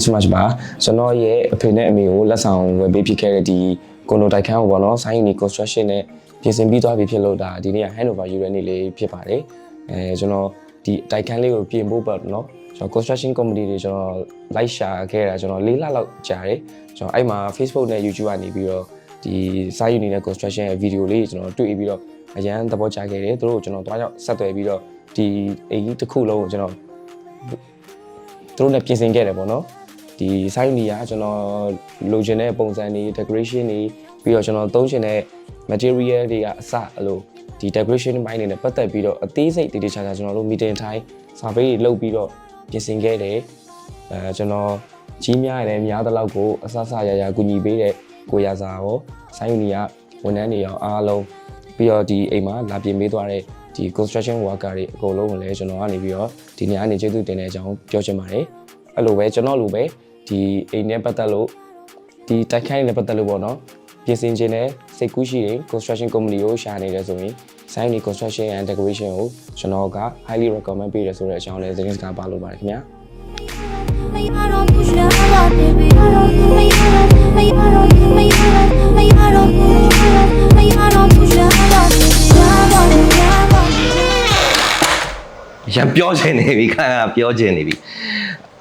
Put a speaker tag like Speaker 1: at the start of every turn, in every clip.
Speaker 1: ္ဂလာပါကျွန်တော်ဘာမစ်မတ်ပါကျွန်တော်ရဲ့အဖေနဲ့အမေကိုလက်ဆောင်ဝယ်ပေးဖြစ်ခဲ့တဲ့ဒီကွန်ဒိုတိုက်ခန်းကိုပေါ့နော် Sign Uni Construction နဲ့ပြင်ဆင်ပြီးသွားပြီဖြစ်လို့ဒါဒီနေ့က handover ယူရတဲ့နေ့လေးဖြစ်ပါတယ်အဲကျွန်တော်ဒီတိုက်ခန်းလေးကိုပြင်ဖို့ပေါ့နော်ကျွန်တော် construction company တွေကျွန်တော် like share ခဲ့တာကျွန်တော်၄လလောက်ကြာတယ်ကျွန်တော်အဲ့မှာ Facebook နဲ့ YouTube ကနေပြီးတော့ဒီ Sign Uni နဲ့ construction ရဲ့ video လေးကျွန်တော်တွေ့ပြီးတော့အရန်သဘောကျခဲ့တယ်သူတို့ကိုကျွန်တော်တွားရောက်ဆက်သွယ်ပြီးတော့ဒီအိမ်ကြီးတစ်ခုလုံးကိုကျွန်တော်သူတို့လည်းပြင်ဆင်ခဲ့တယ်ပေါ့နော် ဒီ site နေရာကျွန်တော်လိုချင်တဲ့ပုံစံတွေ decoration တွေပြီးတော့ကျွန်တော်သုံးချင်တဲ့ material တွေကအစအဲ့လိုဒီ decoration ဘိုင်းတွေနဲ့ပတ်သက်ပြီးတော့အသေးစိတ်တည်တည်ချာချာကျွန်တော်တို့ meeting ထိုင်းစာပေတွေလုပ်ပြီးတော့ပြင်ဆင်ခဲ့တယ်အဲကျွန်တော်ကြီးများရတယ်များသလောက်ကိုအဆဆရရကူညီပေးတဲ့ကိုရစာရော site နေရာဝန်ထမ်းတွေရောအားလုံးပြီးတော့ဒီအိမ်မှာလာပြင်ပေးသွားတဲ့ဒီ construction worker တွေအကုန်လုံးကိုလည်းကျွန်တော်ကနေပြီးတော့ဒီနေရာကနေကျေးဇူးတင်တဲ့အကြောင်းပြောချင်ပါတယ် အဲ့လိုပဲကျွန်တော်လိုပဲဒီအိမ်နဲ့ပတ်သက်လို့ဒီတိုက်ခိုင်းနဲ့ပတ်သက်လို့ပေါ့နော်ပြင်ဆင်ခြင်းနဲ့စိတ်ကူးရှိရင် construction company ကိုရှာနေတယ်ဆိုရင် sign the construction and decoration ကိုကျွန်တော်က highly recommend ပေးတယ်ဆိုတဲ့အကြောင်းလည်းသတင်းစကားပါလို့ပါတယ်ခင်ဗျာ
Speaker 2: May I don't push your heart, baby. I don't, may I don't, may I don't, may I don't, may I don't push your heart, may I don't push your heart, baby. I want it, I want it.
Speaker 3: ရံပြောချင်နေပြီခါခါပြောချင်နေပြီ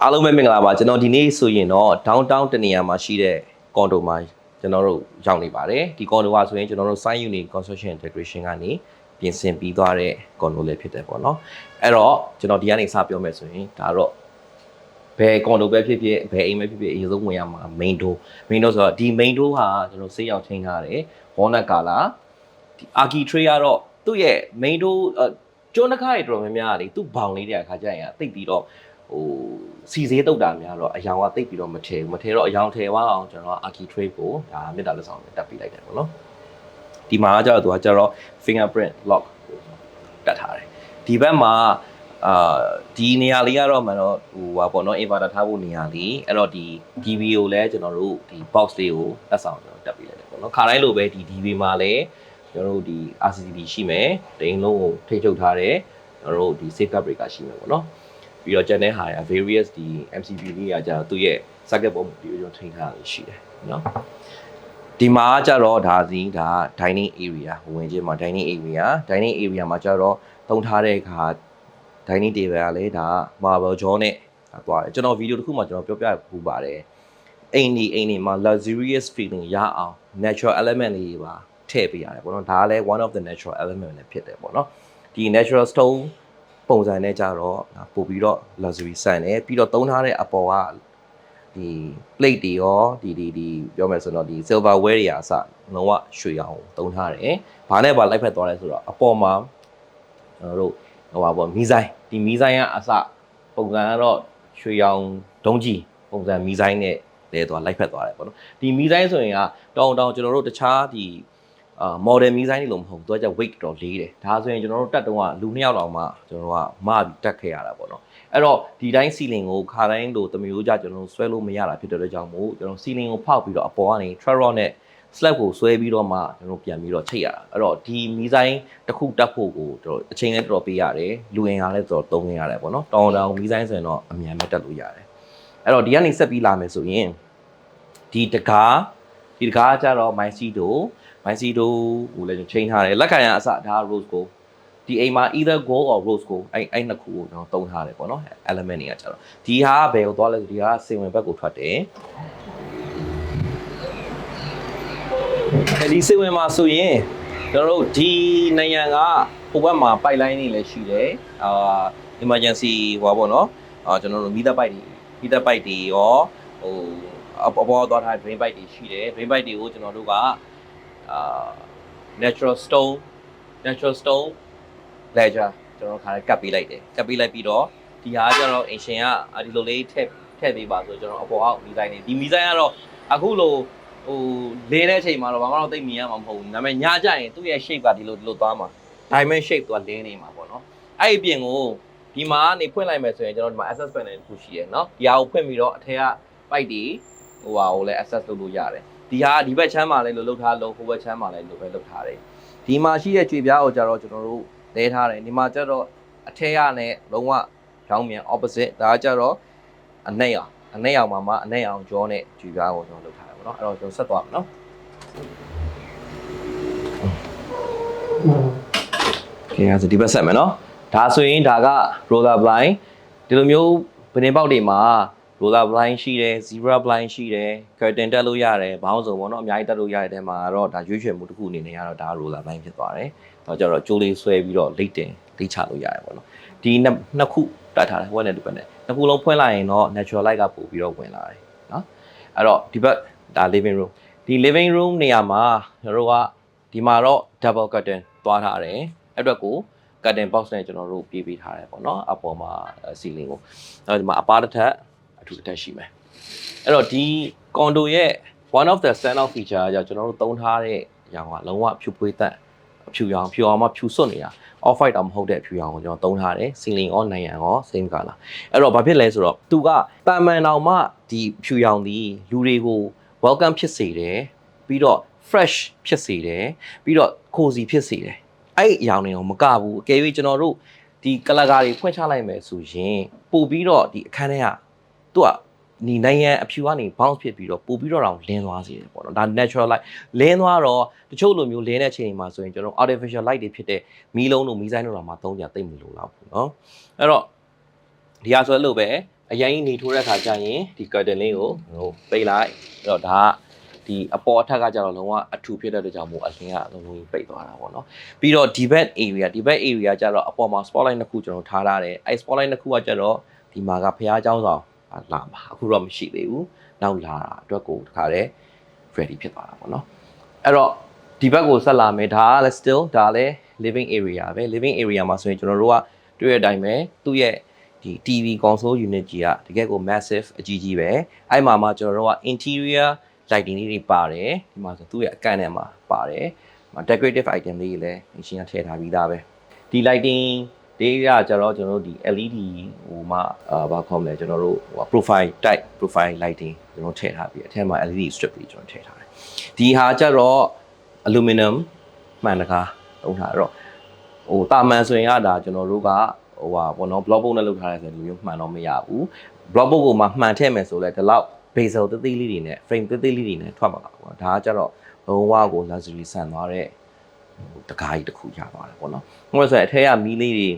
Speaker 3: အားလုံးပဲမင်္ဂလာပါကျွန်တော်ဒီနေ့ဆိုရင်တော့ downtown တနေရာမှာရှိတဲ့ကွန်ဒိုမှာကျွန်တော်တို့ရောက်နေပါတယ်ဒီကွန်ဒိုကဆိုရင်ကျွန်တော်တို့ Sign Uni Construction Decoration ကနေပြင်ဆင်ပြီးသွားတဲ့ကွန်ဒိုလေးဖြစ်တယ်ပေါ့နော်အဲ့တော့ကျွန်တော်ဒီကနေစပြောမယ်ဆိုရင်ဒါတော့ဘယ်ကွန်ဒိုပဲဖြစ်ဖြစ်ဘယ်အိမ်ပဲဖြစ်ဖြစ်အရင်ဆုံးဝင်ရမှာ main door main door ဆိုတော့ဒီ main door ဟာကျွန်တော်ဆေးရောင်ချင်းထားတယ် walnut color ဒီ archi tray ကတော့သူ့ရဲ့ main door အကျွန်းတစ်ခါတွေတော်တော်များများကလေသူ့ဘောင်လေးတဲ့အခါကျရင်တိတ်ပြီးတော့ ဟိုစီစေးတုတ်တာများတော့အယောင်ကတိတ်ပြီးတော့မထဲဘူးမထဲတော့အယောင်ထဲသွားအောင်ကျွန်တော် archi tray ကိုဒါမေတ္တာလက်ဆောင်နဲ့တက်ပေးလိုက်တယ်ပေါ့နော်ဒီမှာကကျတော့သူကကျတော့ fingerprint lock ကိုတက်ထားတယ်ဒီဘက်မှာအာဒီနေရာလေးကတော့မှတော့ဟိုဟာပေါ့နော် inverter ထားဖို့နေရာလေးအဲ့တော့ဒီ DB ကိုလည်းကျွန်တော်တို့ဒီ box လေးကိုတက်ဆောင်ကျွန်တော်တက်ပေးလိုက်တယ်ပေါ့နော်ခါတိုင်းလိုပဲဒီ DB မှာလည်းကျွန်တော်တို့ဒီ RCCD ရှိမယ်တိန်လုံးကိုထိချုပ်ထားတယ်ကျွန်တော်တို့ဒီ safeguard breaker ရှိမယ်ပေါ့နော် ပြီးတော့ကျန်တဲ့ဟာရ various ဒီ MCB လေးကကြာသူ့ရဲ့ circuit board ဒီကျွန်တော်ထိန်းထားတာရှိတယ်နော်ဒီမှာကျတော့ဒါစီဒါ dining area ဝင်ချင်းမှာ dining area dining area မှာကျတော့တုံးထားတဲ့အခါ dining table ကလည်းဒါ marble jaw နဲ့သွားတယ်ကျွန်တော်ဗီဒီယိုတစ်ခုမှကျွန်တော်ပြောပြပူပါတယ်အိမ်ဒီအိမ်ဒီမှာ luxurious feeling ရအောင် natural element တွေပါထည့်ပေးရတယ်ပေါ့နော်ဒါကလည်း one of the natural element လည်းဖြစ်တယ်ပေါ့နော်ဒီ natural stone ပုံစံနဲ့ကြတော့ဒါပို့ပြီးတော့ luxury ဆန်တယ်ပြီးတော့သုံးထားတဲ့အပေါ်ကဒီ plate တွေရောဒီဒီဒီပြောမယ်ဆိုတော့ဒီ silverware တွေအစလုံးဝရွှေအောင်သုံးထားတယ်ဘာနဲ့ပါလိုက်ဖက်သွားလဲဆိုတော့အပေါ်မှာကျွန်တော်တို့ဟိုပါပေါ့မီဇိုင်းဒီမီဇိုင်းကအစပုံစံကတော့ရွှေရောင်ဒုံးကြီးပုံစံမီဇိုင်းနဲ့လဲသွားလိုက်ဖက်သွားတယ်ပေါ့နော်ဒီမီဇိုင်းဆိုရင်ကတောင်းတောင်းကျွန်တော်တို့တခြားဒီ အာ model မီဇိုင်းတွေလို့မဟုတ်ဘူးသူကကြ weight တော်လေးတယ်ဒါဆိုရင်ကျွန်တော်တို့တက်တုံးကလူနှစ်ယောက်လောက်မှကျွန်တော်တို့ကမပြီးတက်ခဲ့ရတာပေါ့နော်အဲ့တော့ဒီတိုင်း ceiling ကိုခါတိုင်းလိုတမျိုးကြကျွန်တော်တို့ဆွဲလို့မရတာဖြစ်တဲ့အတွက်ကြောင့်မို့ကျွန်တော် ceiling ကိုဖောက်ပြီးတော့အပေါ်ကနေ trellis နဲ့ slab ကိုဆွဲပြီးတော့မှကျွန်တော်ပြန်ပြီးတော့ချိတ်ရတာအဲ့တော့ဒီမီဇိုင်းတစ်ခုတက်ဖို့ကိုကျွန်တော်အချိန်လည်းတော်တော်ပေးရတယ်လူရင်အားလည်းတော်တော်သုံးနေရတယ်ပေါ့နော်တောင်းတောင်းမီဇိုင်းဆိုရင်တော့အမြန်ပဲတက်လို့ရတယ်အဲ့တော့ဒီကနေဆက်ပြီးလာမယ်ဆိုရင်ဒီတကားဒီတကားကကြတော့ my seat တို့ my seat တို့ကိုလည်းချိန်ထားတယ်လက်ခံရအစဒါ rose ကိုဒီအိမ်မှာ either gold or rose ကိုအဲ့အဲ့နှစ်ခုကိုကျွန်တော်သုံးထားတယ်ပေါ့နော် element တွေကကြတော့ဒီဟာကဘယ်ကိုသွားလဲဆိုဒီဟာကစင်ဝင်ဘက်ကိုထွက်တယ်ဒီစေဝင်မှာဆိုရင်ကျွန်တော်တို့ဒီနိုင်ငံကဟိုဘက်မှာပိုက်လိုင်းတွေလည်းရှိတယ်အာ emergency ဟိုပါပေါ့နော်အာကျွန်တော်တို့မီးသပိုက်တွေမီးသပိုက်တွေရောဟိုအပေါ်သွားထား drain pipe တွေရှိတယ် drain pipe တွေကိုကျွန်တော်တို့က အာ natural stone natural stone ledger ကျွန်တော်တို့ခါလေးကပ်ပေးလိုက်တယ်ကပ်ပေးလိုက်ပြီးတော့ဒီဟာကကျတော့အင်ရှင်ကဒီလိုလေးထည့်ထည့်ပေးပါဆိုကျွန်တော်အပေါ်အောက်မီဇိုင်းနေဒီမီဇိုင်းကတော့အခုလိုဟိုလင်းတဲ့အချိန်မှာတော့ဘာမှတော့သိပ်မြင်ရမှာမဟုတ်ဘူးဒါပေမဲ့ညကျရင်သူ့ရဲ့ shape ကဒီလိုဒီလိုသွားမှာ diamond shape သွားလင်းနေမှာပေါ့နော်အဲ့ဒီအပြင်ကိုဒီမှာနေဖွင့်လိုက်မယ်ဆိုရင်ကျွန်တော်ဒီမှာ access panel တစ်ခုရှိရယ်နော်ဒီဟာကိုဖွင့်ပြီးတော့အထက်က pipe တွေဟိုဟာကိုလည်း access လုပ်လို့ရတယ် ဒီဟာဒီဘက်ချမ်းမှာလည်းလို့လုပ်ထားလို့ဟိုဘက်ချမ်းမှာလည်းလို့ပဲလုပ်ထားတယ်ဒီမှာရှိတဲ့ကြွေပြားကိုကြတော့ကျွန်တော်တို့လဲထားတယ်ဒီမှာကျတော့အထက်ကနဲ့လုံးဝရောင်းမြန် opposite ဒါကကြတော့အနှက်ရောင်အနှက်ရောင်မှာမှအနှက်ရောင်ကြောနဲ့ကြွေပြားကိုကျွန်တော်လုပ်ထားတယ်ပေါ့နော်အဲ့တော့ကျွန်တော်ဆက်သွားမယ်နော်ကဲအဲ့ဒါဆိုဒီဘက်ဆက်မယ်နော်ဒါဆိုရင်ဒါက roller blind ဒီလိုမျိုးဗနေပေါက်တွေမှာ roller blind ရှိတယ် zebra blind ရှိတယ် curtain တက်လို့ရတယ်ဘောင်းစုံပေါ့နော်အများကြီးတက်လို့ရတဲ့တဲမှာတော့ဒါရွေးချယ်မှုတစ်ခုအနေနဲ့ကတော့ဒါ roller blind ဖြစ်သွားတယ်တော့ကျတော့ကြိုးလေးဆွဲပြီးတော့လိတ်တင်လိတ်ချလို့ရတယ်ပေါ့နော်ဒီနှစ်နှစ်ခုတက်ထားတယ်ဟိုကနေဒီဘက်နဲ့နှစ်ခုလုံးဖွင့်လိုက်ရင်တော့ natural light ကပို့ပြီးတော့ဝင်လာတယ်နော်အဲ့တော့ဒီဘက်ဒါ living room ဒီ living room နေရာမှာကျွန်တော်တို့ကဒီမှာတော့ double curtain သွားထားတယ်အဲ့အတွက်ကို curtain box နဲ့ကျွန်တော်တို့ပြေးပေးထားတယ်ပေါ့နော်အပေါ်မှာ ceiling ကိုအဲ့တော့ဒီမှာအပါတစ်ထပ် အထူးတစ်ထပ်ရှိမယ်အဲ့တော့ဒီ condo ရဲ့ one of the stand out feature ကကျွန်တော်တို့သုံးထားတဲ့အရာကလုံးဝဖြူပွေးသက်ဖြူရောင်ဖြူအောင်မှဖြူစွတ်နေတာ off white တော့မဟုတ်တဲ့ဖြူရောင်ကိုကျွန်တော်သုံးထားတယ် ceiling ရောနိုင်ရန်ရော same color အဲ့တော့ဘာဖြစ်လဲဆိုတော့သူကတာမန်တော်မှဒီဖြူရောင်ဒီလူတွေကို welcome ဖြစ်စေတယ်ပြီးတော့ fresh ဖြစ်စေတယ်ပြီးတော့ cozy ဖြစ်စေတယ်အဲ့အရောင်တွေကိုမကဘူးအကယ်၍ကျွန်တော်တို့ဒီကလကာတွေဖွင့်ချလိုက်မယ်ဆိုရင်ပို့ပြီးတော့ဒီအခန်းထဲက သူကဒီနိုင်ငံအဖြူကနေ bounce ဖြစ်ပြီးတော့ပို့ပြီးတော့တောင်လင်းသွားစေတယ်ပေါ့နော်ဒါ natural light လင်းသွားတော့တချို့လိုမျိုးလင်းတဲ့အချိန်တွေမှာဆိုရင်ကျွန်တော် artificial light တွေဖြစ်တဲ့မီးလုံးတို့မီးဆိုင်တို့တော့မှသုံးကြသိမ့်မလို့တော့ဘူးเนาะအဲ့တော့ဒီဟာဆိုလို့ပဲအရင်ကြီးနေထိုးတဲ့ခါကျရင်ဒီ curtain လေးကိုဟိုပိတ်လိုက်အဲ့တော့ဒါကဒီအပေါ်အထက်ကကျတော့လုံးဝအထူဖြစ်တဲ့အတွက်ကြောင့်မို့အလင်းကလုံးဝပိတ်သွားတာပေါ့နော်ပြီးတော့ဒီ bed area ဒီ bed area ကျတော့အပေါ်မှာ spotlight နှစ်ခုကျွန်တော်ထားထားတယ်အဲ့ spotlight နှစ်ခုကကျတော့ဒီမှာကဖះเจ้าဆောင် လာမှာအခုတော့မရှိသေးဘူးနောက်လာတာအတွက်ကိုတခါတည်း ready ဖြစ်သွားတာပေါ့နော်အဲ့တော့ဒီဘက်ကိုဆက်လာမယ်ဒါကလည်း still ဒါလည်း living area ပဲ living area မှာဆိုရင်ကျွန်တော်တို့ကတွေ့တဲ့အတိုင်းပဲသူ့ရဲ့ဒီ TV console unit ကြီးကတကယ်ကို massive အကြီးကြီးပဲအဲ့မှာမှကျွန်တော်တို့က interior lighting လေးတွေပါတယ်ဒီမှာဆိုသူ့ရဲ့အကန့်ထဲမှာပါတယ်ဒီမှာ decorative item လေးတွေလည်းအရှင်ကထည့်ထားပြီးသားပဲဒီ lighting ဒီကကြတော့ကျွန်တော်တို့ဒီ LED ဟိုမှအာဘာခေါ်မလဲကျွန်တော်တို့ဟို profile type profile lighting ကျွန်တော်ထည့်ထားပြီးအထက်မှာ LED strip တွေကျွန်တော်ထည့်ထားတယ်ဒီဟာကြတော့ aluminum မှန်တကားသုံးထားတော့ဟိုတာမန်ဆိုရင်ကဒါကျွန်တော်တို့ကဟိုဟာပေါ့နော် block book နဲ့လုပ်ထားတယ်ဆိုရင်ဒီမျိုးမှန်တော့မရဘူး block book ကိုမှမှန်ထည့်မယ်ဆိုလဲဒီလောက် bezel သေးသေးလေးတွေနဲ့ frame သေးသေးလေးတွေနဲ့ထွက်မှာပါပေါ့ဒါကကြတော့လုံးဝကို luxury ဆန်သွားတဲ့ဟိုတကားကြီးတစ်ခုရသွားတယ်ပေါ့နော်ဟိုဆိုရင်အထက်ကမီးလေးတွေ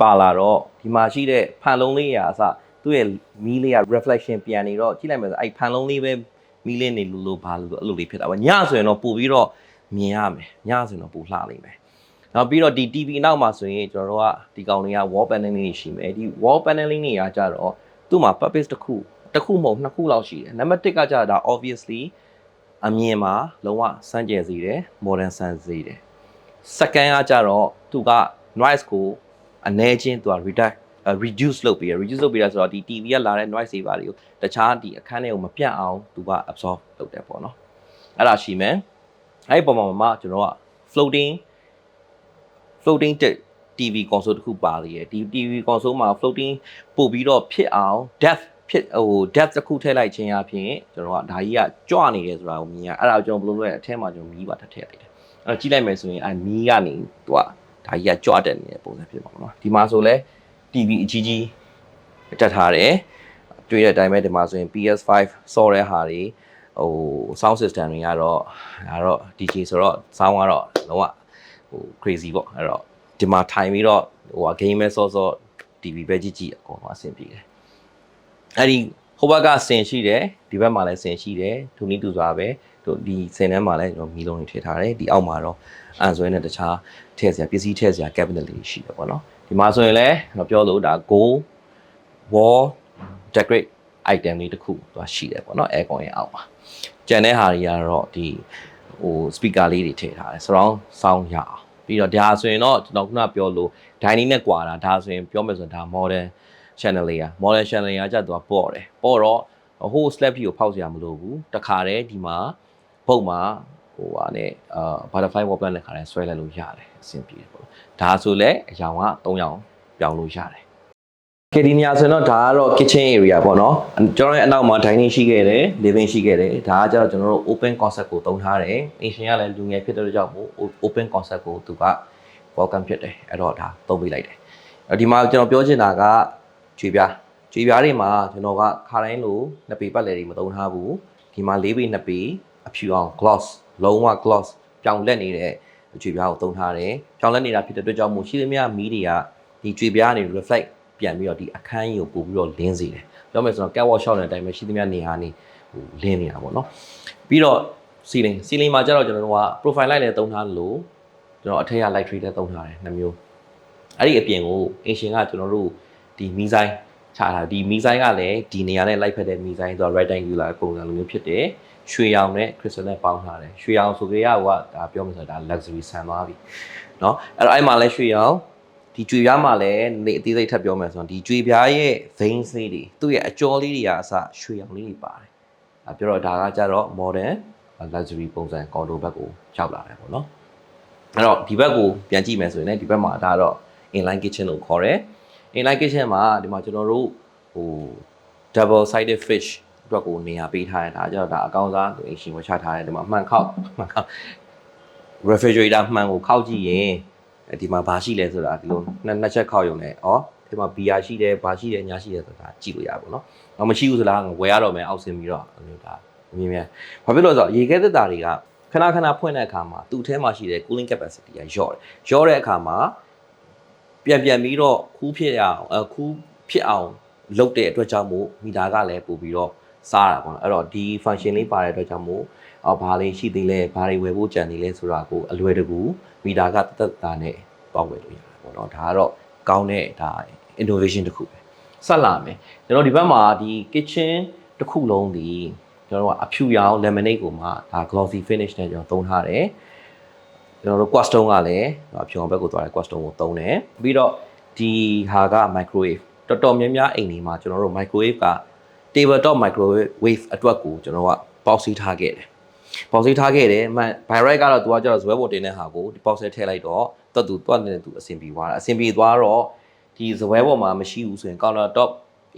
Speaker 3: ပါလာတော့ဒီမှာရှိတဲ့ဖန်လုံးလေးရာအစသူ့ရဲ့မီးလေးက reflection ပြန်နေတော့ကြည့်လိုက်မယ်ဆိုအဲ့ဖန်လုံးလေးပဲမီးလေးနေလို့လို့ဘာလို့အဲ့လိုလေးဖြစ်တာပေါ့ညဆိုရင်တော့ပို့ပြီးတော့မြင်ရမယ်ညဆိုရင်တော့ပို့လှလိမ့်မယ်နောက်ပြီးတော့ဒီ TV နောက်မှာဆိုရင်ကျွန်တော်တို့ကဒီကောင်တွေက wall paneling တွေရှိမယ်ဒီ wall paneling တွေကကြတော့သူ့မှာ purpose တစ်ခုတစ်ခုမဟုတ်နှစ်ခုလောက်ရှိတယ်နံပါတ်1ကကြတာ obviously အမြင်မှာလုံးဝစမ်းကြယ်စေတယ် modern ဆန်းစေတယ် second ကကြတော့သူက noise ကို အနည်းချင်းသူက reduce reduce လုပ်ပြီးရ reduce လုပ်ပြီးရဆိုတော့ဒီ TV ကလာတဲ့ noise တွေပါတွေကိုတခြားဒီအခန်းထဲကိုမပြတ်အောင်သူက absorb လုပ်တယ်ပေါ့နော်အဲ့ဒါရှိမယ်အဲ့ဒီပုံမှာမှကျွန်တော်က floating floating TV console တခုပါသေးတယ်ဒီ TV console မှာ floating ပို့ပြီးတော့ဖြစ်အောင် depth ဖြစ်ဟို depth တစ်ခုထည့်လိုက်ခြင်းအပြင်ကျွန်တော်ကဒါကြီးကကြွနေတယ်ဆိုတာကိုမြင်ရအဲ့ဒါကိုကျွန်တော်ဘယ်လိုလဲအထက်မှာကျွန်တော်မီးပါထပ်ထည့်လိုက်တယ်အဲ့တော့ကြည့်လိုက်မယ်ဆိုရင်အဲမီးကနေသူက ဒါကြီးကကြွတက်နေတဲ့ပုံစံဖြစ်ပါတော့ဒီမှာဆိုလဲ TV အကြီးကြီးတက်ထားတယ်တွေ့တဲ့အတိုင်းပဲဒီမှာဆိုရင် PS5 ဆော်တဲ့ဟာတွေဟို sound system တွေကတော့ဒါတော့ DJ ဆိုတော့ sound ကတော့လုံးဝဟို crazy ပေါ့အဲ့တော့ဒီမှာထိုင်ပြီးတော့ဟို game ပဲစောစော TV ပဲကြည့်ကြည့်အကုန်လုံးအဆင်ပြေတယ်အဲ့ဒီဟိုဘက်ကဆင်ရှိတယ်ဒီဘက်မှာလည်းဆင်ရှိတယ်ဒုနည်းတူစွာပဲ တို့ဒီစင်တန်းမှာလည်းကျွန်တော်မီလုံးတွေထည့်ထားတယ်ဒီအောက်မှာတော့အန်ဆွဲနဲ့တခြားထည့်စရာပစ္စည်းထည့်စရာ cabinet လေးရှိတယ်ပေါ့နော်ဒီမှာဆိုရင်လည်းကျွန်တော်ပြောလို့ဒါ gold wall decorate item လေးတစ်ခုသူရှိတယ်ပေါ့နော် aircon ရဲ့အောက်မှာကြံတဲ့ဟာတွေကတော့ဒီဟို speaker လေးတွေထည့်ထားတယ် surround sound ရအောင်ပြီးတော့ဒါဆိုရင်တော့ကျွန်တော်ခုနပြောလို့ dining နဲ့ကွာတာဒါဆိုရင်ပြောမယ်ဆိုရင်ဒါ modern chandelier modern chandelier ကြတော့ပေါ့တယ်ပေါ့တော့ဟို slab ကြီးကိုဖောက်စရာမလိုဘူးတခါတည်းဒီမှာ ပုတ်မှာဟိုဟာနဲ့အာ butterfly wall plant နဲ့ခါတိုင်းဆွဲလိုက်လို့ရတယ်အဆင်ပြေတယ်ပေါ့ဒါဆိုလဲအရောင်က3ရောင်ပြောင်းလို့ရတယ်ကဲဒီနေရာဆိုရင်တော့ဒါကတော့ kitchen area ပေါ့နော်ကျွန်တော်ရဲ့အနောက်မှာ dining ရှိခဲ့တယ် living ရှိခဲ့တယ်ဒါကကျတော့ကျွန်တော်တို့ open concept ကိုသုံးထားတယ်အင်ရှင်ကလည်းလူငယ်ဖြစ်တဲ့ကြောင့်မို့ open concept ကိုသူက welcome ဖြစ်တယ်အဲ့တော့ဒါသုံးပေးလိုက်တယ်အဲ့ဒီမှာကျွန်တော်ပြောချင်တာကကြွေပြားကြွေကြွေပြားတွေမှာကျွန်တော်ကခါတိုင်းလိုနှစ်ပေပတ်လည်တွေမသုံးထားဘူးဒီမှာ၄ပေနှစ်ပေ အဖြူအောင် gloss လုံးဝ gloss ပြောင်းလက်နေတဲ့ကြွေပြားကိုသုံးထားတယ်ပြောင်းလက်နေတာဖြစ်တဲ့အတွက်ကြောင့်မို့ရှိသမျှမီးတွေကဒီကြွေပြားကနေ reflect ပြန်ပြီးတော့ဒီအခန်းကြီးကိုပို့ပြီးတော့လင်းစေတယ်ပြောမယ်ဆိုတော့ catwalk shot တဲ့အတိုင်းပဲရှိသမျှနေရာနေဟိုလင်းနေတာပေါ့နော်ပြီးတော့ ceiling ceiling မှာကျတော့ကျွန်တော်တို့က profile light နဲ့သုံးထားလို့ကျွန်တော်အထက်က light tree နဲ့သုံးထားတယ်နှစ်မျိုးအဲ့ဒီအပြင်ကိုအင်ရှင်ကကျွန်တော်တို့ဒီမီဇိုင်းချတာဒီမီဇိုင်းကလည်းဒီနေရာနဲ့ light ဖက်တဲ့မီဇိုင်းဆိုတော့ rectangular ပုံစံလိုမျိုးဖြစ်တယ် ရွှေရောင်နဲ့ crystal နဲ့ပေါင်းထားတယ်ရွှေရောင်ဆိုကြရကဒါပြောမှဆိုတော့ဒါ luxury ဆန်သွားပြီเนาะအဲ့တော့အဲ့မှာလည်းရွှေရောင်ဒီကြွေပြားမှာလည်းနေအသေးစိတ်ထပ်ပြောမယ်ဆိုတော့ဒီကြွေပြားရဲ့ veins လေးတွေသူ့ရဲ့အကျော်လေးတွေကအစရွှေရောင်လေးတွေပါတယ်အဲပြောတော့ဒါကကြတော့ modern luxury ပုံစံ condo ဘက်ကိုရောက်လာတယ်ပေါ့နော်အဲ့တော့ဒီဘက်ကိုပြန်ကြည့်မယ်ဆိုရင်လည်းဒီဘက်မှာဒါတော့ inline kitchen လို့ခေါ်တယ် inline kitchen မှာဒီမှာကျွန်တော်တို့ဟို double sided fish အတွက်ကိုနေရာပေးထားတယ်ဒါကြတော့ဒါအကောင်းစားသူအရှင်ဝချထားတယ်ဒီမှာမှန်ခောက်မှန်ခောက် refrigerator မှန်ကိုခောက်ကြည့်ရင်ဒီမှာဘာရှိလဲဆိုတာဒီလိုနှစ်နှစ်ချက်ခောက်ရုံနဲ့ဩဒီမှာဘီယာရှိတယ်ဘာရှိတယ်ညာရှိတယ်ဆိုတာကြည့်လို့ရပါဘောနော်။ဘာမရှိဘူးဆိုလားဝယ်ရတော့မယ်အောက်ဆင်းပြီးတော့အဲ့လိုဒါအမြင်မြန်။ဘာဖြစ်လို့လဲဆိုတော့ရေခဲသက်တာတွေကခဏခဏဖွင့်တဲ့အခါမှာသူ့ထဲမှာရှိတဲ့ cooling capacity ကလျော့တယ်။လျော့တဲ့အခါမှာပြန်ပြန်ပြီးတော့ခူးဖြစ်အောင်အခူးဖြစ်အောင်လုပ်တဲ့အတွက်ကြောင့်မို့မီတာကလည်းပို့ပြီးတော့ စားတာပေါ့နော်။အဲ့တော့ဒီ function လေးပါတဲ့အတွက်ကြောင့်မို့အော်ဘာလေးရှိသေးလဲဘာတွေဝယ်ဖို့ကြံနေလဲဆိုတာကိုအလွယ်တကူမီတာကတက်တက်တာနဲ့ပေါက်ဝယ်လို့ရတယ်ပေါ့နော်ဒါကတော့ကောင်းတဲ့ဒါ innovation တစ်ခုပဲဆက်လာမယ်ကျွန်တော်ဒီဘက်မှာဒီ kitchen တစ်ခုလုံးဒီကျွန်တော်တို့ကအဖြူရောင် lemonade ကိုမှဒါ glossy finish နဲ့ကျွန်တော်သုံးထားတယ်ကျွန်တော်တို့ quaston ကလည်းအဖြူအောင်ဘက်ကိုသွားတယ် quaston ကိုသုံးတယ်ပြီးတော့ဒီဟာက microwave တော်တော်များများအိမ်တွေမှာကျွန်တော်တို့ microwave က table top microwave အတွက်ကိုကျွန်တော်ကပေါက်စီးထားခဲ့တယ်ပေါက်စီးထားခဲ့တယ်မှန် by right ကတော့သူကကျတော့ဇွဲပေါ်တင်တဲ့ဟာကိုဒီပေါက်ဆဲထည့်လိုက်တော့တွတ်သူတွတ်နေတဲ့သူအဆင်ပြေသွားတာအဆင်ပြေသွားတော့ဒီဇွဲပေါ်မှာမရှိဘူးဆိုရင် counter top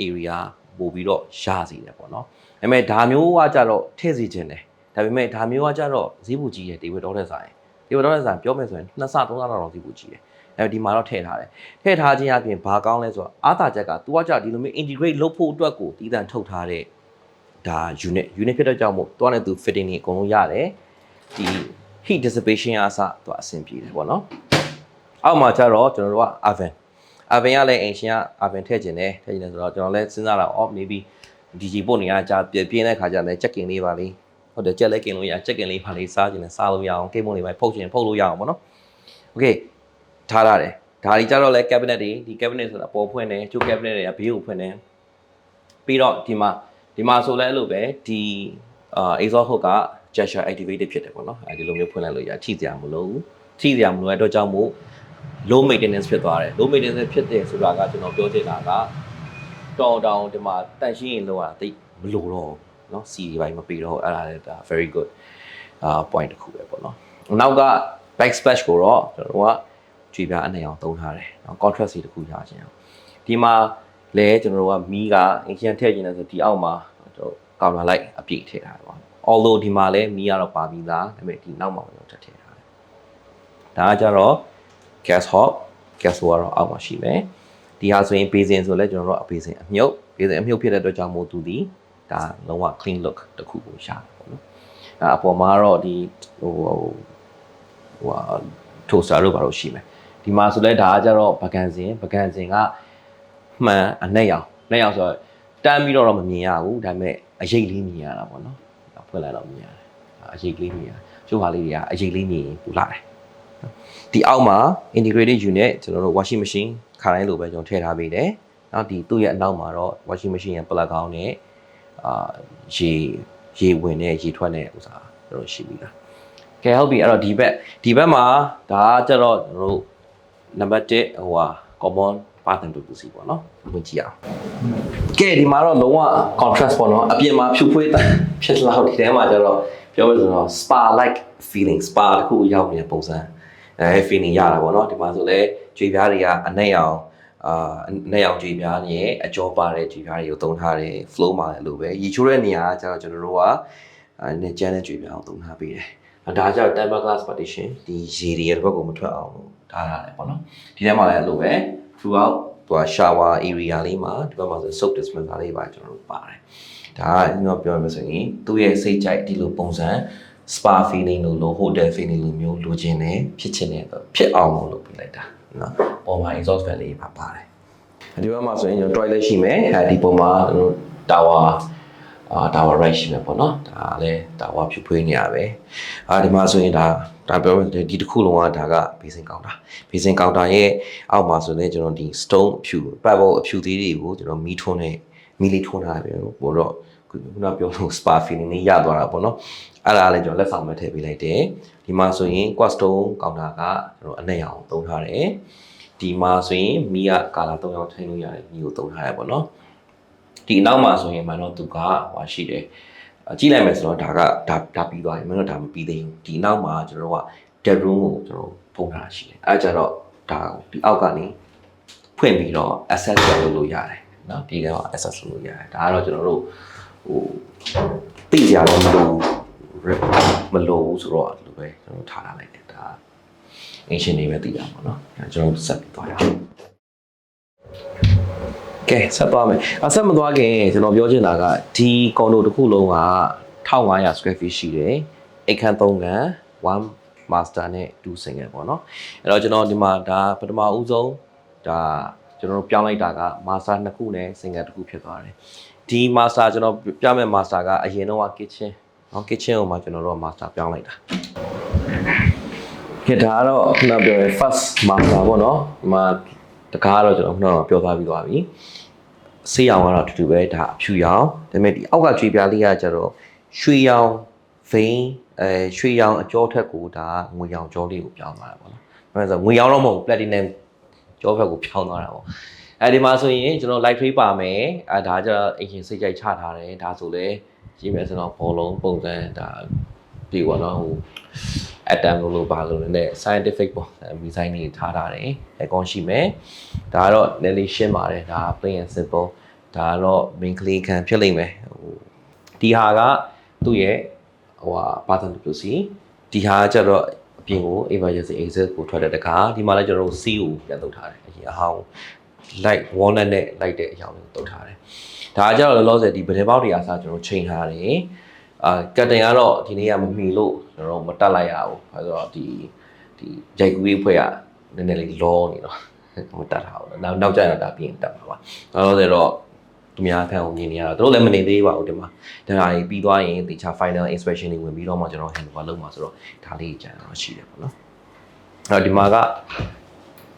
Speaker 3: area ပို့ပြီးတော့ရစီတယ်ပေါ့နော်ဒါပေမဲ့ဒါမျိုးကကြတော့ထည့်စီခြင်းတယ်ဒါပေမဲ့ဒါမျိုးကကြတော့ဈေးပူကြီးတယ် table top တဲ့ဆိုင် table top တဲ့ဆိုင်ပြောမယ်ဆိုရင်နှစ်ဆသုံးဆလောက်တော့ဈေးပူကြီးတယ် အဲဒီမှာတော့ထည့်ထားတယ်ထည့်ထားခြင်းအပြင်ဘာကောင်းလဲဆိုတော့အားသာချက်က तू ကကြဒီလိုမျိုး integrate လုပ်ဖို့အတွက်ကိုတည်တံ့ထုတ်ထားတဲ့ဒါ unit unit ဖြစ်တဲ့ကြောင့်မို့တွားနဲ့သူ fitting တွေအကုန်လုံးရတယ်ဒီ heat dissipation အစသူအဆင်ပြေတယ်ပေါ့နော်အောက်မှာကျတော့ကျွန်တော်တို့က oven oven ကလည်းအင်ရှင်က oven ထည့်ခြင်းတယ်ထည့်ခြင်းတယ်ဆိုတော့ကျွန်တော်လည်းစဉ်းစားတာ off maybe DG ပို့နေရကြာပြပြင်းတဲ့ခါကျလည်းချက်ကင်လေးပါလေးဟုတ်တယ်ချက်လည်းကင်လို့ရချက်ကင်လေးပါလေးစားခြင်းနဲ့စားလို့ရအောင်ကိတ်မုံလေးပဲဖုတ်ခြင်းဖုတ်လို့ရအောင်ပေါ့နော် okay ထားရတယ်ဒါဒီကြတော့လဲ cabinet တွေဒီ cabinet ဆိုတာပေါ်ဖွင့်တယ်ကျိုး cabinet တွေကဘေးကိုဖွင့်တယ်ပြီးတော့ဒီမှာဒီမှာဆိုလဲအဲ့လိုပဲဒီအာ exhaust hook က gesture activated ဖြစ်တယ်ပေါ့နော်အဲဒီလိုမျိုးဖွင့်လိုက်လို့ရထိစရာမလိုဘူးထိစရာမလိုတဲ့အတွက်ကြောင့်မို့ low maintenance ဖြစ်သွားတယ် low maintenance ဖြစ်တယ်ဆိုတာကကျွန်တော်ပြောချင်တာကတော်တောင်ဒီမှာတန့်ရှင်းရင်လောက်တာတိတ်မလိုတော့ဘူးเนาะ C တွေပိုင်းမပြီးတော့အဲ့ဒါလည်းဒါ very good အာ point တစ်ခုပဲပေါ့နော်နောက်က back splash ကိုတော့ကျွန်တော်တို့က ကြွေပြားအနှစ်အောင်သုံးထားတယ်နော် contrast စီတစ်ခုရခြင်းအောင်ဒီမှာလဲကျွန်တော်တို့ကမီးက ancient ထည့်ခြင်းလဲဆိုဒီအောက်မှာကျွန်တော်ကောင်လာလိုက်အပြည့်ထည့်ထားတယ်ပေါ့ although ဒီမှာလဲမီးကတော့ပါပြီးသားဒါပေမဲ့ဒီနောက်မှာကျွန်တော်ထည့်ထည့်ထားတယ်ဒါကကြတော့ gas hob gas ကတော့အောက်မှာရှိမယ်ဒီဟာဆိုရင် basin ဆိုလဲကျွန်တော်တို့အ basin အမြုပ် basin အမြုပ်ဖြစ်တဲ့အတွက်ကြောင့်မို့သူဒီဒါလုံးဝ clean look တစ်ခုကိုရှာတယ်ပေါ့နော်အဲအပေါ်မှာတော့ဒီဟိုဟိုဟာ toaster တို့ဘာလို့ရှိမယ် ဒီမှာဆိုလဲဒါကကြတော့ပကံစင်ပကံစင်ကမှန်အနဲ့ရောင်နဲ့ရောင်ဆိုတော့တန်းပြီးတော့တော့မမြင်ရဘူးဒါပေမဲ့အရေးလေးမြင်ရတာပေါ့နော်ဖွင့်လိုက်တော့မြင်ရတယ်အရေးလေးမြင်ရကျိုးဟာလေးတွေကအရေးလေးမြင်ရင်ပူလာတယ်ဒီအောက်မှာ integrated unit ကျွန်တော်တို့ washing machine ခါတိုင်းလိုပဲကျွန်တော်ထည့်ထားပေးတယ်။နောက်ဒီသူ့ရဲ့အနောက်မှာတော့ washing machine ရဲ့ plug ကောင်းနဲ့အာရေရေဝင်တဲ့ရေထွက်တဲ့ဥစားကျွန်တော်ရှိပြီလား။ကဲဟုတ်ပြီအဲ့တော့ဒီဘက်ဒီဘက်မှာဒါကကျတော့ကျွန်တော်တို့ number 1ဟိုဟာ common pattern တူတူစီပေါ့နော်။ဝင်ကြည့်အောင်။ကဲဒီမှာတော့လုံးဝ contrast ပေါ့နော်။အပြင်မှာဖြူဖွေးဖြစ်လောက်ဒီထဲမှာကျတော့ပြောလို့ဆိုတော့ spa like feeling spa တခုရောက်နေတဲ့ပုံစံအဲ feeling ရတာပေါ့နော်ဒီမှာဆိုလဲကြွေပြားတွေကအနက်ရောင်အာအနက်ရောင်ကြွေပြားနဲ့အကျော်ပါတဲ့ကြွေပြားတွေကိုသုံးထားတယ် flow မှာလည်းလို့ပဲရေချိုးတဲ့နေရာကကျတော့ကျွန်တော်တို့ကအဲကျန်းတဲ့ကြွေပြားကိုသုံးထားပေးတယ်အဲဒါကကျတော့ temper glass partition ဒီရေတွေရဲ့ဘက်ကိုမထွက်အောင်လို့ ထားရတယ်ပေါ့နော်ဒီထဲမှာလည်းအဲ့လိုပဲ throughout သူက shower area လေးမှာဒီဘက်မှာဆို soap dispenser လေးပါကျွန်တော်တို့ပါတယ်ဒါကကျွန်တော်ပြောရမယ်ဆိုရင်သူ့ရဲ့စိတ်ကြိုက်ဒီလိုပုံစံ spa feeling လို့လို့ hotel feeling လို့မျိုးလိုချင်တယ်ဖြစ်ချင်တယ်ဆိုဖြစ်အောင်လို့လုပ်ပြလိုက်တာနော်ပေါ်မှာ exhaust fan လေးပါပါတယ်ဒီဘက်မှာဆိုရင်ကျွန်တော် toilet ရှိမယ်အဲဒီပုံမှာကျွန်တော် tower အာ tower right ရှိမယ်ပေါ့နော်ဒါလည်း tower ဖြူဖွေးနေရပဲအာဒီမှာဆိုရင်ဒါ ဒါပြောမယ်ဒီတစ်ခုလုံးကဒါက basin counter basin counter ရဲ့အောက်မှာဆိုရင်ကျွန်တော်ဒီ stone အဖြူ pebble အဖြူသေးတွေကိုကျွန်တော်မီးထွန်းနေမီးလေးထွန်းထားတယ်ပို့တော့ခုနပြောလို့ spa feeling လေးရသွားတာပေါ့နော်အဲ့ဒါလည်းကျွန်တော်လက်ဆောင်မဲ့ထည့်ပေးလိုက်တယ်ဒီမှာဆိုရင် quad stone counter ကကျွန်တော်အနက်ရောင်သုံးထားတယ်ဒီမှာဆိုရင်မီးကကာလာ၃ရောင်ထိန်းလို့ရတယ်မီးကိုသုံးထားရပေါ့နော်ဒီအနောက်မှာဆိုရင်မှတော့သူကဟိုရှိတယ်အ ကြည့်လိုက်မယ်ဆိုတော့ဒါကဒါဒါပြီးသွားပြီမင်းတို့ဒါမပြီးသေးဘူးဒီနောက်မှာကျွန်တော်တို့က dead room ကိုကျွန်တော်ဖုံးထားတာရှိတယ်အဲကြတော့ဒါဒီအောက်ကနေဖွင့်ပြီးတော့ access လုပ်လို့ရတယ်เนาะဒီက access လုပ်လို့ရတယ်ဒါကတော့ကျွန်တော်တို့ဟိုသိကြတော့မလို့မလို့ဘူးဆိုတော့ဒီလိုပဲကျွန်တော်ထားထားလိုက်တယ်ဒါအင်ရှင်တွေပဲသိတာပေါ့เนาะအဲကျွန်တော်ဆက်ပြီးသွားရအောင် ကဲဆက်သွားမယ်အဆက်မသွားခင်ကျွန်တော်ပြောချင်တာကဒီကွန်ဒိုတစ်ခုလုံးက1500 square feet ရှိတယ်အိတ်ခမ်း3ခန်း1 master နဲ့2 single ပေါ့နော်အဲ့တော့ကျွန်တော်ဒီမှာဒါပထမဦးဆုံးဒါကျွန်တော်တို့ပြောင်းလိုက်တာက master နှစ်ခုနဲ့ single တစ်ခုဖြစ်သွားတယ်ဒီ master ကျွန်တော်ပြမယ် master ကအရင်တော့ kitchen เนาะ kitchen ကိုမှကျွန်တော်တို့ master ပြောင်းလိုက်တာကဲဒါကတော့ခုနပြောရယ် first master ပေါ့နော်ဒီမှာတကားကတော့ကျွန်တော်ခုနကပြောသားပြီးသွားပြီ ဆေးရောင်ကတော့အတူတူပဲဒါအဖြူရောင်ဒါပေမဲ့ဒီအောက်ကကြွေပြားလေးကကျတော့ရွှေရောင် vein အဲရွှေရောင်အကျောထက်ကိုဒါငွေရောင်ကျောလေးကိုပြောင်းသွားတာပေါ့နော်။အဲဒါဆိုငွေရောင်တော့မဟုတ်ဘူး platinum ကျောဘက်ကိုပြောင်းသွားတာပေါ့။အဲဒီမှာဆိုရင်ကျွန်တော် light tray ပါမယ်။အဲဒါကျတော့အရင်စိတ်ကြိုက်ချထားတယ်ဒါဆိုလေကြည့်မယ်ဆိုတော့ဘောလုံးပုံစံဒါဒီပေါ့နော်ဟို atom လို့လို့ပါလို့လည်း scientific ပေါ့ design တွေထားထားတယ်အကောင်းရှိမယ်ဒါကတော့ nearly ရှင်းပါတယ်ဒါ plain and simple ဒါကတော့ main clay ခံဖြစ်လိမ့်မယ်ဟိုဒီဟာကသူ့ရဲ့ဟိုဟာ pattern လို့စီဒီဟာကကျတော့အပြင်ကို emergency exit ကိုထွက်တဲ့တခါဒီမှာလည်းကျွန်တော်တို့ C ကိုပြန်လုပ်ထားတယ်အရင်အဟောင်း light walnut နဲ့ light တဲ့အရောင်လေးကိုတုတ်ထားတယ်ဒါကကျတော့လောလောဆယ်ဒီဗဒင်ပေါက်တွေအားစားကျွန်တော်ချိန်ထားတယ် အာကတ်တင်ကတော့ဒီနေ့ကမမီလို့ကျွန်တော်တို့မတက်လိုက်ရဘူးအဲဆိုတော့ဒီဒီရိုက်ကူးရေးဖွဲ့ကနည်းနည်းလေးလောနေတော့မတက်ထားဘူးနောက်နောက်ကျရင်တော့ဒါပြင်တက်ပါပါလောလောဆယ်တော့သူများဖန်ကိုမြင်နေရတော့တို့လည်းမနေသေးပါဘူးဒီမှာဒါဟာပြီးသွားရင်တေချာ final inspection တွေဝင်ပြီးတော့မှကျွန်တော် handover လုပ်မှာဆိုတော့ဒါလေးကြံတော့ရှိတယ်ပေါ့နော်အဲ့တော့ဒီမှာက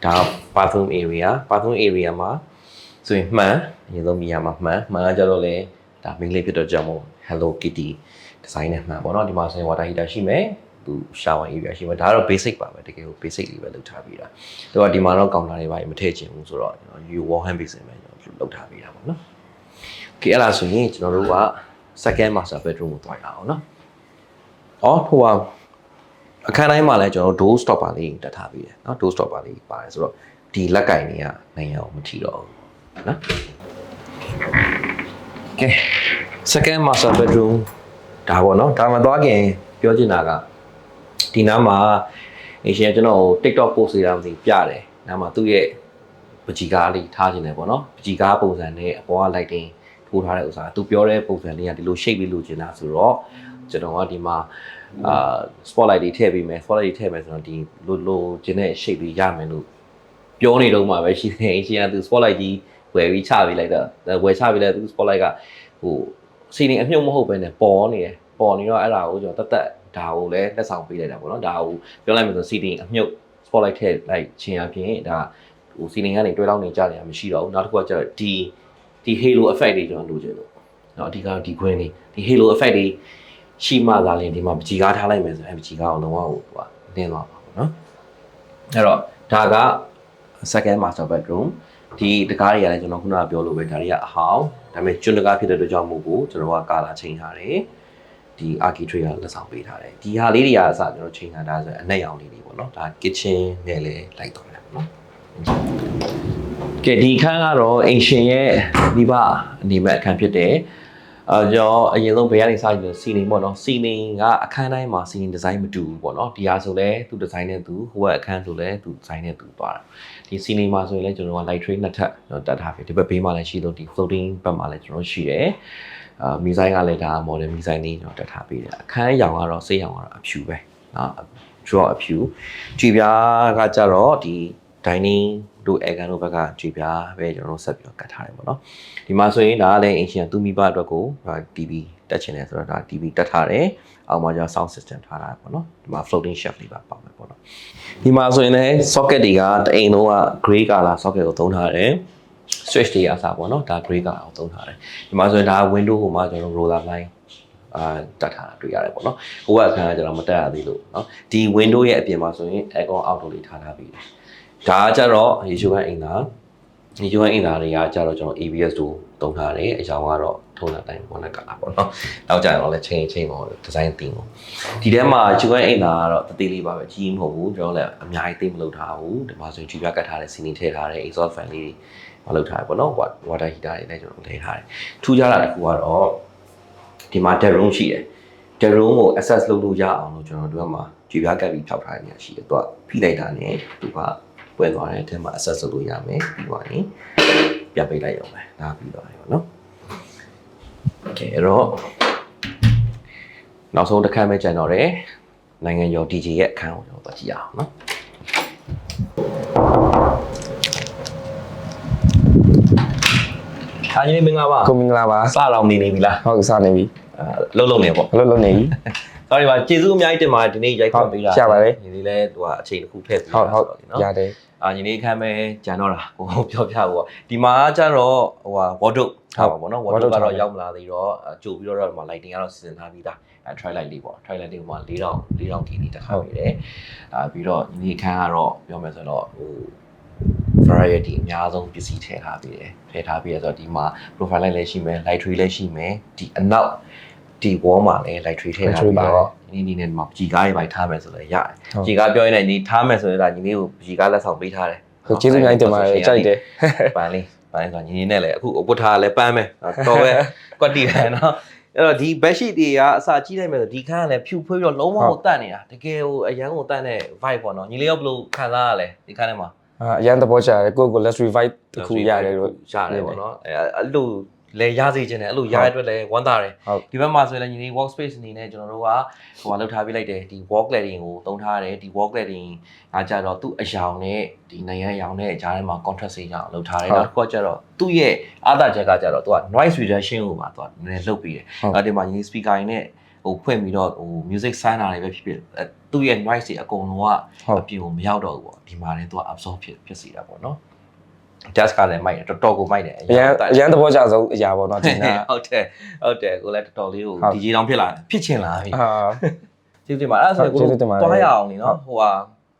Speaker 3: ဒါ bathroom area bathroom area မှာဆိုရင်မှန်အရင်ဆုံးမြင်ရမှာမှန်မှန်ကကြတော့လေဒါ main လေးဖြစ်တော့ကြောင့်မို့ Hello Kitty design နဲ့မှန်ပေါ့နော်ဒီမှာဆိုရင် water heater ရှိမယ်သူ shower area ရှိမယ်ဒါကတော့ basic ပါပဲတကယ်ကို basic လေးပဲလုပ်ထားပြီးတာသူကဒီမှာတော့ counter တွေပါမထည့်ချင်ဘူးဆိုတော့ကျွန်တော် you wall hand basin ပဲကျွန်တော်လုပ်ထားပြီးတာပေါ့နော် okay အဲ့ဒါဆိုရင်ကျွန်တော်တို့က second master bedroom ကိုတွားရအောင်နော်အော်ဟိုကအခန်းတိုင်းမှာလည်းကျွန်တော်တို့ door stopper လေးတက်ထားပြီးတယ်နော် door stopper လေးပါတယ်ဆိုတော့ဒီလက်ကင်တွေကနိုင်အောင်မထီတော့ဘူးနော် okay second master bedroom ဒါပေါ့နော်ဒါမှသွားခင်ပြောချင်တာကဒီနားမှာအရှင်ကျွန်တော် TikTok post တွေတာမသိပြတယ်နားမှာသူ့ရဲ့ပကြီကားလေးထားခြင်းတယ်ပေါ့နော်ပကြီကားပုံစံနဲ့အပေါ်က lighting ထိုးထားတဲ့ဥစ္စာသူပြောတဲ့ပုံစံလေးကဒီလို shape လေးလိုချင်တာဆိုတော့ကျွန်တော်ကဒီမှာအာ spotlight တွေထည့်ပေးမယ် spotlight တွေထည့်မယ်ဆိုတော့ဒီလိုလိုချင်တဲ့ shape လေးရမယ်လို့ပြောနေတော့မှပဲရှိတယ်အရှင်ကသူ spotlight ကြီးဝယ်ပြီးချပေးလိုက်တော့ဝယ်ချပေးလိုက်သူ spotlight ကဟို စီနေအမြုပ်မဟုတ်ပဲနဲ့ပေါ်နေတယ်ပေါ်နေတော့အဲ့ဒါကိုကျွန်တော်တတ်တတ်ဒါကိုလည်းလက်ဆောင်ပေးလိုက်တာပေါ့နော်ဒါကိုပြောလိုက်မယ်ဆိုစီတင်အမြုပ် spotlight ထည့်လိုက်ခြင်းအပြင်ဒါဟိုစီနေကနေတွဲလောင်းနေကြတယ်မရှိတော့ဘူးနောက်တစ်ခုကကျတော့ဒီဒီ halo effect တွေကျွန်တော်လိုချင်လို့เนาะအဓိကဒီခွင်းလေးဒီ halo effect တွေရှိမှသာလင်ဒီမှာပကြီကားထားလိုက်မယ်ဆိုရင်ပကြီးကားအောင်လုံးဝဟိုဟိုနင်းသွားပါဘူးเนาะအဲ့တော့ဒါက second master bedroom ဒီတကားတွေကလည်းကျွန်တော်ခုနကပြောလို့ပဲဒါတွေကအဟောင်း ဒါပေမဲ့ကျွန်းတကားဖြစ်တဲ့အတွက်ကြောင့်မို့ကိုကျွန်တော်ကကာလာချိန်ထားတယ်ဒီ archi tray ကလက်ဆောင်ပေးထားတယ်ဒီဟာလေးတွေကအစကျွန်တော်ချိန်ထားတာဆိုရင်အနက်ရောင်လေးတွေပေါ့နော်ဒါ kitchen နဲ့လည်းလိုက်သွားတယ်ပေါ့နော်ကဲဒီခန်းကတော့အင်ရှင်ရဲ့မိဘအနေမဲ့အခန်းဖြစ်တယ် အာကျွန်တော်အရင်ဆုံးဘယ်ကနေစကြည့်လို့စီနေပေါ့နော်စီနေကအခန်းတိုင်းမှာစီနေဒီဇိုင်းမတူဘူးပေါ့နော်ဒီဟာဆိုလဲသူဒီဇိုင်းနဲ့သူဟိုဘက်အခန်းဆိုလဲသူဒီဇိုင်းနဲ့သူသွားတာဒီစီနေမှာဆိုရင်လဲကျွန်တော်က light tray နှစ်ထပ်ကျွန်တော်တက်ထားပြီဒီဘက်ဘေးမှာလည်းရှိလို့ဒီ floating ဘက်မှာလည်းကျွန်တော်ရှိတယ်အာမီဇိုင်းကလည်းဒါ model မီဇိုင်းလေးကျွန်တော်တက်ထားပေးတယ်အခန်းရောင်ကတော့ဆေးရောင်ကတော့အဖြူပဲနော် draw အဖြူကြည်ပြားကကြတော့ဒီ dining တို့အဲကန်တို့ဘက်ကကြည်ပြားပဲကျွန်တော်တို့ဆက်ပြီးတော့ကတ်ထားတယ်ပေါ့နော်ဒီမှာဆိုရင်ဒါကလည်း ancient သူမိဘအတွက်ကို TV တက်ချင်တယ်ဆိုတော့ဒါ TV တက်ထားတယ်အောက်မှာကျ sound system ထားတာပေါ့နော်ဒီမှာ floating shelf လေးပါပါမယ်ပေါ့နော်ဒီမှာဆိုရင်လည်း socket တွေကတအိမ်လုံးက gray color socket ကိုသုံးထားတယ် switch တွေအစားပေါ့နော်ဒါ gray color ကိုသုံးထားတယ်ဒီမှာဆိုရင်ဒါ window ဟိုမှာကျွန်တော် roller line အာတတ်ထားတာတွေ့ရတယ်ပေါ့နော်ဟိုကအခန်းကကျွန်တော်မတက်ရသေးလို့နော်ဒီ window ရဲ့အပြင်မှာဆိုရင် aircon outdoor လေးထားထားပြီးတယ် ဒါကကြတော့ရေချိုးကန်အိမ်သာရေချိုးကန်အိမ်သာတွေကကြတော့ကျွန်တော် ABS တို့တုံးထားတယ်အကြောင်းကတော့ထုံးတဲ့အတိုင်းပေါ်နေကလာပေါ့နော်နောက်ကြရင်တော့လည်းချိန်ချိန်ပေါ့ဒီဇိုင်းတင်ပေါ့ဒီထဲမှာရေချိုးကန်အိမ်သာကတော့တသေးလေးပါပဲကြီးမဟုတ်ဘူးကျွန်တော်လည်းအများကြီးသိမလုပ်ထားဘူးဒီမှာဆိုရင်ကြည်ပြကတ်ထားတဲ့စီနီထည့်ထားတဲ့ exhaust fan လေးတွေမလုပ်ထားဘူးပေါ့နော် water heater တွေလည်းကျွန်တော်ထည့်ထားတယ်ထူးခြားတာတစ်ခုကတော့ဒီမှာ dead room ရှိတယ် dead room ကို access လုပ်လို့ရအောင်လို့ကျွန်တော်တို့ကမှာကြည်ပြားကပ်ပြီးဖြောက်ထားတဲ့နေရာရှိတယ်သူကဖိလိုက်တာနဲ့သူက ပွင့်သွားတယ်အထက်မှာ access လုပ်လို့ရမယ်ပြီးသွားရင်ပြပိတ်လိုက်ရုံပဲဒါပြီးသွားပြီပေါ့နော် okay အဲ့တော့နောက်ဆုံးတစ်ခါပဲကြံတော့တယ်နိုင်ငံကျော် DJ ရဲ့အခန်းကိုကျွန်တော်သွားကြည့်ရအောင်နော်အားကြီးမင်္ဂလာပါ
Speaker 1: ကိုမင်္ဂလာပါ
Speaker 3: စတော့နေနေပြီလား
Speaker 1: ဟုတ်စနေပြီ
Speaker 3: အဲလုံးလုံးနေပေါ့
Speaker 1: ဘလို့လုံးနေပြီ
Speaker 3: sorry ပါကျေးဇူးအများကြီးတင်ပါတယ်ဒီနေ့ရိုက်ခွင့်ပေးတာ
Speaker 1: ဟုတ်ရပါတယ်
Speaker 3: ညီလေးလည်းသူကအချိန်တစ်ခုထည့်ပေး
Speaker 1: ဟုတ်ဟုတ်
Speaker 3: နော်
Speaker 1: ရတယ်
Speaker 3: အာညီလေးခမ်းမဲ့ဂျန်တော့တာကိုပြောပြဖို့ဒီမှာကျတော့ဟိုဟာ wardrobe ထားပါဘောနော် wardrobe ကတော့ရောက်မလာသေးတော့ကြိုပြီးတော့ဒီမှာ lighting ကတော့စီစဉ်ထားပြီးသားအဲ try light လေးပေါ့ try light လေးကမှ4000 4000 kD တက်ခါပြီးတယ်အာပြီးတော့ညီလေးခမ်းကတော့ပြောမယ်ဆိုတော့ဟို variety အများဆုံးပစ္စည်းထည့်ထားပြီးတယ်ထည့်ထားပြီးရဆိုတော့ဒီမှာ profile light လည်းရှိမယ် light tree လည်းရှိမယ်ဒီအနောက် ဒီ wall မှာလည်း light tree ထည့်ထားပြီးတော့ဒီနေ့နေ့မှာကြီးကားတွေပိုက်ထားမယ်ဆိုလည်းရတယ်ကြီးကားပြောရင်လည်းညီထားမယ်ဆိုရင်ဒါညီလေးကိုကြီးကားလက်ဆောင်ပေးထားတယ်
Speaker 1: ဟုတ်ကျေးဇူးများတင်ပါတယ်ကြိုက်တယ်
Speaker 3: ပန်းလေးပန်းဆိုညီလေးနဲ့လည်းအခုအဝတ်ထားလည်းပန်းမယ်တော်ပဲကွက်တီပဲနော်အဲ့တော့ဒီ bed sheet တွေကအစာကြီးလိုက်မယ်ဆိုဒီခန်းကလည်းဖြူဖွေးပြီးတော့လုံးဝကိုတန့်နေတာတကယ်ဟိုအရန်ကိုတန့်တဲ့ vibe ပေါ့နော်ညီလေးရောဘယ်လိုခံစားရလဲဒီခန်းထဲမှာ
Speaker 1: အာအရန်သဘောကျတယ်ကိုယ့်ကို let's revive တစ်ခုရတယ်လို့
Speaker 3: ရတယ်ပေါ့နော်အဲအဲ့လို လဲရစေချင်တယ်အဲ့လိုရရတဲ့အတွက်လည်းဝမ်းသာတယ်
Speaker 1: ဟုတ်
Speaker 3: ဒီဘက်မှာဆိုရင်လည်းညီလေး work space အနေနဲ့ကျွန်တော်တို့ကဟိုကလောက်ထားပေးလိုက်တယ်ဒီ wall cladding ကိုသုံးထားတယ်ဒီ wall cladding ကကြတော့သူ့အယောင်နဲ့ဒီနိုင်ငံအယောင်နဲ့အကြားထဲမှာ contrast စေကြအောင်လုပ်ထားတယ်နောက်တစ်ခုကကြတော့သူ့ရဲ့အားသာချက်ကကြတော့သူက noise reduction ကိုပါသူကနည်းနည်းလုပ်ပေးတယ်အဲဒီမှာညီလေး speaker တွေနဲ့ဟိုဖွင့်ပြီးတော့ဟို music sound တွေပဲဖြစ်ဖြစ်အဲသူ့ရဲ့ noise တွေအကုန်လုံးကအပြင်ကိုမရောက်တော့ဘူးပေါ့ဒီမှာလည်းသူက absorb ဖြစ်ဖြစ်စေတာပေါ့နော် just ကလည်းမိုက်တယ်တော်တော်ကိုမိုက်တယ်
Speaker 1: အရန်အရန်သဘောကျဆုံးအရာပေါ့နော်ဒီက
Speaker 3: ဟုတ်တယ်ဟုတ်တယ်ကိုလည်းတော်တော်လေးကို
Speaker 1: ဟုတ်
Speaker 3: ဒီကြီးတောင်ဖြစ်လာတယ်ဖြစ်ချင်လာပြီ
Speaker 1: အာ
Speaker 3: ကျေးဇူးတင်ပါတယ်အဲ့ဒါဆို
Speaker 1: ဟုတ်
Speaker 3: ကို
Speaker 1: ကျေးဇူးတင်ပါတယ်
Speaker 3: တွားရအောင်လीနော်ဟိုဟာ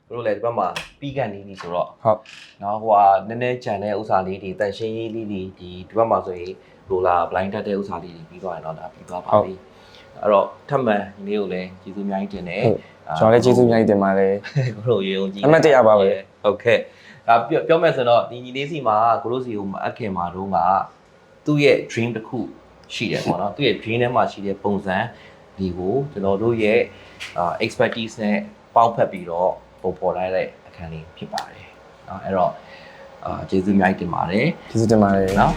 Speaker 3: တို့လည်းဒီဘက်မှာပြီးကန်နေပြီဆိုတော့
Speaker 1: ဟုတ်
Speaker 3: နော်ဟိုဟာနည်းနည်းကြံတဲ့ဥစ္စာလေးတွေတန်ရှင်းရေးလေးတွေဒီဒီဘက်မှာဆိုရင်ရိုလာ blind တက်တဲ့ဥစ္စာလေးတွေပြီးသွားရင်တော့ဒါပြီးသွားပါပြီအဲ့တော့ထပ်မံဒီနေ့ကိုလည်းကျေးဇူးအများကြီးတင်တယ်
Speaker 1: ကျွန်တော်လည်းကျေးဇူးများကြီးတင်ပါတယ်
Speaker 3: ကိုတို့ရေုံကြီး
Speaker 1: အမှတ်တရပါပဲ
Speaker 3: ဟုတ်ကဲ့ ဒါပြောမယ်ဆိုတော့ဒီညီလေးစီမှာကိုလို့စီကိုမအပ်ခင်မှာတုန်းကသူ့ရဲ့ dream တစ်ခုရှိတယ်ပေါ့နော်သူ့ရဲ့ dream ထဲမှာရှိတဲ့ပုံစံဒီကိုကျွန်တော်တို့ရဲ့ expertise နဲ့ပေါင်းဖက်ပြီးတော့ပုံဖော်လိုက်တဲ့အခန်းလေးဖြစ်ပါတယ်เนาะအဲ့တော့အာကျေးဇူးအများကြီးတင်ပါတယ်
Speaker 1: ကျေးဇူးတင်ပါတယ်
Speaker 3: เนาะ